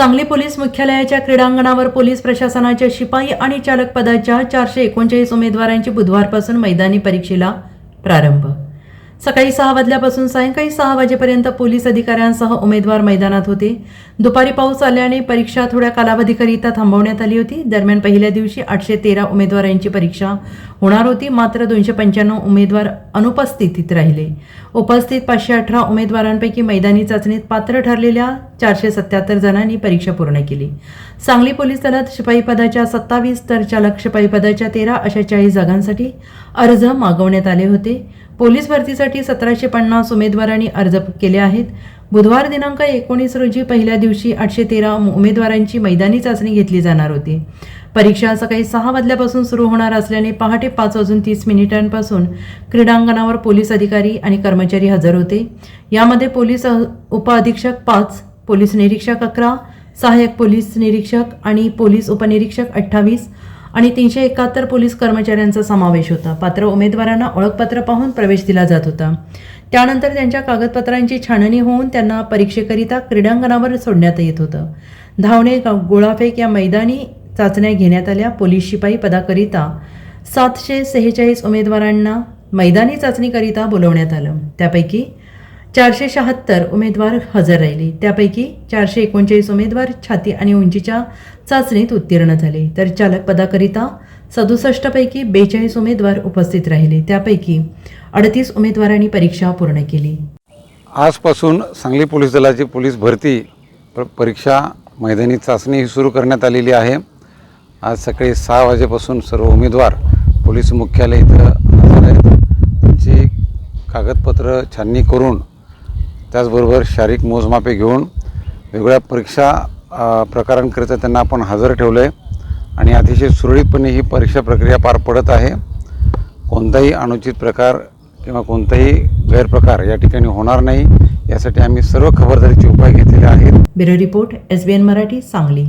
Sangli police मुख्यालयाच्या क्रीडांगणावर police प्रशासनाच्या शिपाई आणि चालक पदाच्या चारशे एकोणचाळीस उमेदवारांची बुधवारपासून मैदानी परीक्षेला प्रारंभ. सकाळी सहा वाजल्यापासून सायंकाळी सहा वाजेपर्यंत पोलीस अधिकाऱ्यांसह उमेदवार मैदानात होते. दुपारी पाऊस आल्याने परीक्षा थोड्या कालावधीकरिता थांबवण्यात आली होती. दरम्यान पहिल्या दिवशी आठशे तेरा उमेदवारांची परीक्षा होणार होती. मात्र दोनशे पंच्याण्णव उमेदवार अनुपस्थितीत राहिले. उपस्थित पाचशे अठरा उमेदवारांपैकी मैदानी चाचणीत पात्र ठरलेल्या चारशे सत्याहत्तर जणांनी परीक्षा पूर्ण केली. सांगली पोलीस दलात शिपाई पदाच्या सत्तावीस तर चालक शिपाई पदाच्या तेरा अशा चाळीस जागांसाठी अर्ज मागवण्यात आले होते. पोलीस भरतीसाठी सतराशे पन्नास उमेदवारांनी अर्ज केले आहेत. बुधवार दिनांक एकोणीस रोजी पहिल्या दिवशी आठशे तेरा उमेदवारांची मैदानी चाचणी घेतली जाणार होती. परीक्षा सकाळी सहा वाजल्यापासून सुरू होणार असल्याने पहाटे पाच वाजून तीस मिनिटांपासून क्रीडांगणावर पोलीस अधिकारी आणि कर्मचारी हजर होते. यामध्ये पोलीस उपअधीक्षक पाच पोलीस निरीक्षक अकरा सहाय्यक पोलीस निरीक्षक आणि पोलीस उपनिरीक्षक अठ्ठावीस आणि तीनशे एकाहत्तर पोलीस कर्मचाऱ्यांचा समावेश होता. पात्र उमेदवारांना ओळखपत्र पाहून प्रवेश दिला जात होता. त्यानंतर त्यांच्या कागदपत्रांची छाननी होऊन त्यांना परीक्षेकरिता क्रीडांगणावर सोडण्यात येत होतं. धावणे गोळाफेक या मैदानी चाचण्या घेण्यात आल्या. पोलीस शिपाई पदाकरिता सातशे सेहेचाळीस उमेदवारांना मैदानी चाचणीकरिता बोलवण्यात आलं. त्यापैकी चारशे शहात्तर उमेदवार हजर राहिले. त्यापैकी चारशे एकोणचाळीस उमेदवार छाती आणि उंचीच्या चाचणीत उत्तीर्ण झाले. तर चालक पदाकरिता सदुसष्टपैकी बेचाळीस उमेदवार उपस्थित राहिले. त्यापैकी अडतीस उमेदवारांनी परीक्षा पूर्ण केली. आजपासून सांगली पोलीस दलाची पोलीस भरती परीक्षा मैदानी चाचणी ही सुरू करण्यात आलेली आहे. आज सकाळी सहा वाजेपासून सर्व उमेदवार पोलीस मुख्यालय इथं हजर आहेत. त्यांची कागदपत्र छाननी करून त्याचबरोबर शारीरिक मोजमापे घेऊन वेगवेगळ्या परीक्षा प्रकारांकरिता त्यांना आपण हजर ठेवलं आहे आणि अतिशय सुरळीतपणे ही परीक्षा प्रक्रिया पार पडत आहे. कोणताही अनुचित प्रकार किंवा कोणताही गैरप्रकार या ठिकाणी होणार नाही. यासाठी आम्ही सर्व खबरदारीचे उपाय घेतलेले आहेत. Bureau report S B N Marathi Sangli.